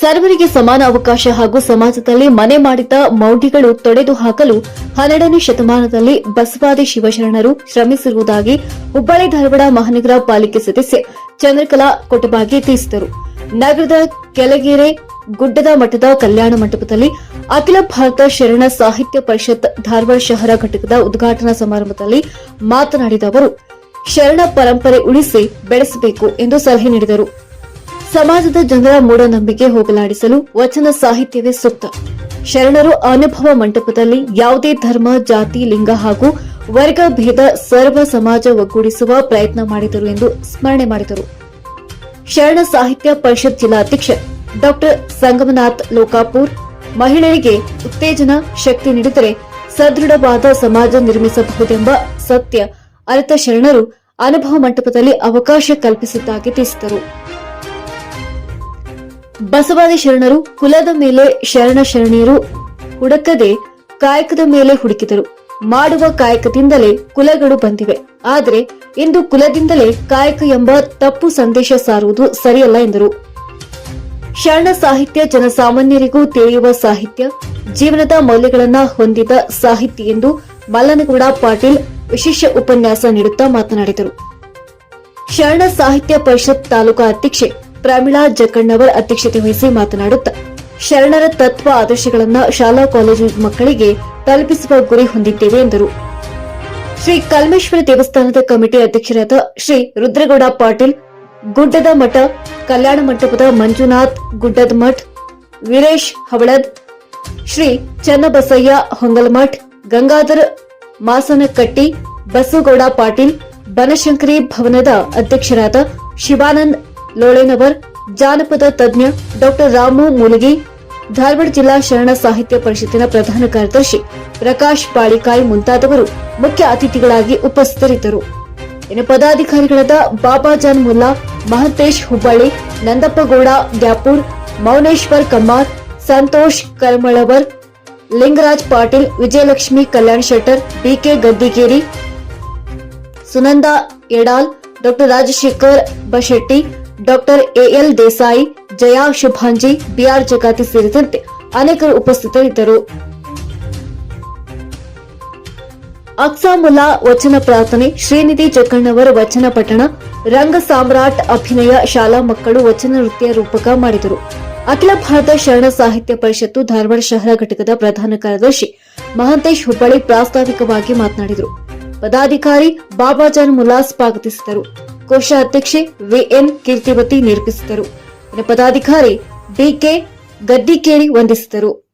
ಸರ್ವರಿಗೆ ಸಮಾನ ಅವಕಾಶ ಹಾಗೂ ಸಮಾಜದಲ್ಲಿ ಮನೆ ಮಾಡಿದ ಮೌಢ್ಯಗಳು ತೊಡೆದು ಹಾಕಲು ಹನ್ನೆರಡನೇ ಶತಮಾನದಲ್ಲಿ ಬಸವಾದಿ ಶಿವಶರಣರು ಶ್ರಮಿಸಿರುವುದಾಗಿ ಹುಬ್ಬಳ್ಳಿ ಧಾರವಾಡ ಮಹಾನಗರ ಪಾಲಿಕೆ ಸದಸ್ಯೆ ಚಂದ್ರಕಲಾ ಕೊಟಬಾಗಿ ತಿಳಿಸಿದರು. ನಗರದ ಕೆಳಗೆರೆ ಗುಡ್ಡದ ಮಠದ ಕಲ್ಯಾಣ ಮಂಟಪದಲ್ಲಿ ಅಖಿಲ ಭಾರತ ಶರಣ ಸಾಹಿತ್ಯ ಪರಿಷತ್ ಧಾರವಾಡ ಶಹರ ಘಟಕದ ಉದ್ಘಾಟನಾ ಸಮಾರಂಭದಲ್ಲಿ ಮಾತನಾಡಿದ ಅವರು, ಶರಣ ಪರಂಪರೆ ಉಳಿಸಿ ಬೆಳೆಸಬೇಕು ಎಂದು ಸಲಹೆ ನೀಡಿದರು. ಸಮಾಜದ ಜನರ ಮೂಢನಂಬಿಕೆ ಹೋಗಲಾಡಿಸಲು ವಚನ ಸಾಹಿತ್ಯವೇ ಸೂಕ್ತ. ಶರಣರು ಅನುಭವ ಮಂಟಪದಲ್ಲಿ ಯಾವುದೇ ಧರ್ಮ, ಜಾತಿ, ಲಿಂಗ ಹಾಗೂ ವರ್ಗ ಭೇದ ಸರ್ವ ಸಮಾಜ ಒಗ್ಗೂಡಿಸುವ ಪ್ರಯತ್ನ ಮಾಡಿದರು ಎಂದು ಸ್ಮರಣೆ ಮಾಡಿದರು. ಶರಣ ಸಾಹಿತ್ಯ ಪರಿಷತ್ ಜಿಲ್ಲಾಧ್ಯಕ್ಷ ಡಾಕ್ಟರ್ ಸಂಗಮನಾಥ್ ಲೋಕಾಪುರ್ ಮಹಿಳೆಯರಿಗೆ ಉತ್ತೇಜನ, ಶಕ್ತಿ ನೀಡಿದರೆ ಸದೃಢವಾದ ಸಮಾಜ ನಿರ್ಮಿಸಬಹುದೆಂಬ ಸತ್ಯ ಅರಿತ ಶರಣರು ಅನುಭವ ಮಂಟಪದಲ್ಲಿ ಅವಕಾಶ ಕಲ್ಪಿಸಿದ್ದಾಗಿ ತಿಳಿಸಿದರು. ಬಸವಾದಿ ಶರಣರು ಕುಲದ ಮೇಲೆ ಶರಣ ಶರಣಿಯರು ಹುಡುಕದೆ ಕಾಯಕದ ಮೇಲೆ ಹುಡುಕಿದರು. ಮಾಡುವ ಕಾಯಕದಿಂದಲೇ ಕುಲಗಳು ಬಂದಿವೆ. ಆದರೆ ಇಂದು ಕುಲದಿಂದಲೇ ಕಾಯಕ ಎಂಬ ತಪ್ಪು ಸಂದೇಶ ಸಾರುವುದು ಸರಿಯಲ್ಲ ಎಂದರು. ಶರಣ ಸಾಹಿತ್ಯ ಜನಸಾಮಾನ್ಯರಿಗೂ ತಿಳಿಯುವ ಸಾಹಿತ್ಯ, ಜೀವನದ ಮೌಲ್ಯಗಳನ್ನ ಹೊಂದಿದ ಸಾಹಿತ್ಯ ಎಂದು ಮಲ್ಲನಗೌಡ ಪಾಟೀಲ್ ವಿಶೇಷ ಉಪನ್ಯಾಸ ನೀಡುತ್ತಾ ಮಾತನಾಡಿದರು. ಶರಣ ಸಾಹಿತ್ಯ ಪರಿಷತ್ ತಾಲೂಕಾ ಅಧ್ಯಕ್ಷೆ ಪ್ರಮೀಳಾ ಜಕ್ಕಣ್ಣವರ್ ಅಧ್ಯಕ್ಷತೆ ವಹಿಸಿ ಮಾತನಾಡುತ್ತಾ, ಶರಣರ ತತ್ವ ಆದರ್ಶಗಳನ್ನ ಶಾಲಾ ಕಾಲೇಜು ಮಕ್ಕಳಿಗೆ ತಲುಪಿಸುವ ಗುರಿ ಹೊಂದಿದ್ದೇವೆ ಎಂದರು. ಶ್ರೀ ಕಲ್ಮೇಶ್ವರ ದೇವಸ್ಥಾನದ ಕಮಿಟಿ ಅಧ್ಯಕ್ಷರಾದ ಶ್ರೀ ರುದ್ರಗೌಡ ಪಾಟೀಲ್, ಗುಡ್ಡದ ಮಠ, ಕಲ್ಯಾಣ ಮಂಟಪದ ಮಂಜುನಾಥ್, ಗುಡ್ಡದ ಮಠ, ವೀರೇಶ್ ಹವಳದ್, ಶ್ರೀ ಚನ್ನಬಸಯ್ಯ ಹೊಂಗಲಮಠ್ ಗಂಗಾಧರ್ ಮಾಸನಕಟ್ಟಿ ಬಸುಗೌಡ ಪಾಟೀಲ್, ಬನಶಂಕರಿ ಭವನದ ಅಧ್ಯಕ್ಷರಾದ ಶಿವಾನಂದ್ ಲೋಳೆನವರ್, ಜಾನಪದ ತಜ್ಞ ಡಾಕ್ಟರ್ ರಾಮು ಮೂಲಗಿ, ಧಾರವಾಡ ಜಿಲ್ಲಾ ಶರಣ ಸಾಹಿತ್ಯ ಪರಿಷತ್ತಿನ ಪ್ರಧಾನ ಕಾರ್ಯದರ್ಶಿ ಪ್ರಕಾಶ್ ಪಾಳಿಕಾಯಿ ಮುಂತಾದವರು ಮುಖ್ಯ ಅತಿಥಿಗಳಾಗಿ ಉಪಸ್ಥಿತರಿದ್ದರು. ಇನ್ನು ಪದಾಧಿಕಾರಿಗಳಾದ Babajan Mulla, Mahantesh Hubballi, Nandappagouda Dyapur Mouneshwar Kammar, Santosh Karmalwar, Lingaraj Patil, Vijayalakshmi Kalyan Shettar BK Gaddigeri, Sunanda Yadal doctor Rajashekhar Bashetti doctor AL Desai, Jaya Shubhanji, BR Jagati ಸೇರಿದಂತೆ ಅನೇಕರು ಉಪಸ್ಥಿತರಿದ್ದರು. ಅಕ್ಸಾಮುಲ್ಲಾ ವಚನ ಪ್ರಾರ್ಥನೆ, ಶ್ರೀನಿಧಿ ಜಕ್ಕಣ್ಣವರ ವಚನ ಪಠಣ, ರಂಗ ಸಾಮ್ರಾಟ್ ಅಭಿನಯ ಶಾಲಾ ಮಕ್ಕಳು ವಚನ ನೃತ್ಯ ರೂಪಕ ಮಾಡಿದರು. ಅಖಿಲ ಭಾರತ ಶರಣ ಸಾಹಿತ್ಯ ಪರಿಷತ್ತು ಧಾರವಾಡ ಶಹರ ಘಟಕದ ಪ್ರಧಾನ ಕಾರ್ಯದರ್ಶಿ ಮಹಂತೇಶ್ ಹುಬ್ಬಳ್ಳಿ ಪ್ರಾಸ್ತಾವಿಕವಾಗಿ ಮಾತನಾಡಿದರು. ಪದಾಧಿಕಾರಿ ಬಾಬಾಜಾನ್ ಮುಲ್ಲಾ ಸ್ವಾಗತಿಸಿದರು. ಕೋಶಾಧ್ಯಕ್ಷೆ ವಿಎನ್ ಕೀರ್ತಿವತಿ ನಿರೂಪಿಸಿದರು. ಪದಾಧಿಕಾರಿ ಡಿಕೆ ಗದ್ದಿಕೇಳಿ ವಂದಿಸಿದರು.